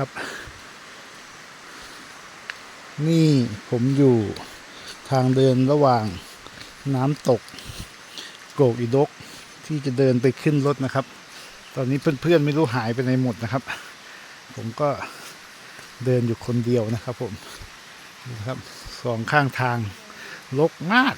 ครับ นี่ผมอยู่ทางเดินระหว่างน้ำตกโกกอีดกที่จะเดินไปขึ้นรถนะครับ ตอนนี้เพื่อนๆไม่รู้หายไปในหมดนะครับ ผมก็เดินอยู่คนเดียวนะครับ ผมดูครับสองข้างทางรกมาก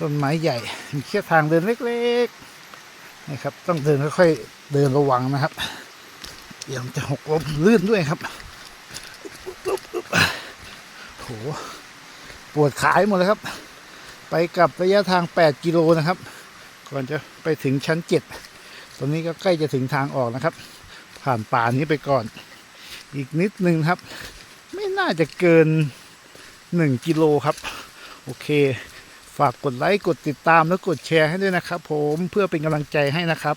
ต้นไม้ใหญ่มีแค่ทางเดินเล็กๆนะครับ ต้องเดินค่อยๆเดินระวังนะครับ เดี๋ยวมันจะหกล้มลื่นด้วยครับโหปวดขาหมดเลยครับ ไปกลับระยะทาง 8 กิโลนะครับ ก่อนจะไปถึงชั้น 7 ตอนนี้ก็ใกล้จะถึงทางออกนะครับ ผ่านป่านี้ไปก่อน อีกนิดนึงครับ ไม่น่าจะเกิน 1 กิโลครับ โอเค ฝากกดไลค์ กดติดตามและกดแชร์ให้ด้วยนะครับ ผมเพื่อเป็นกำลังใจให้นะครับ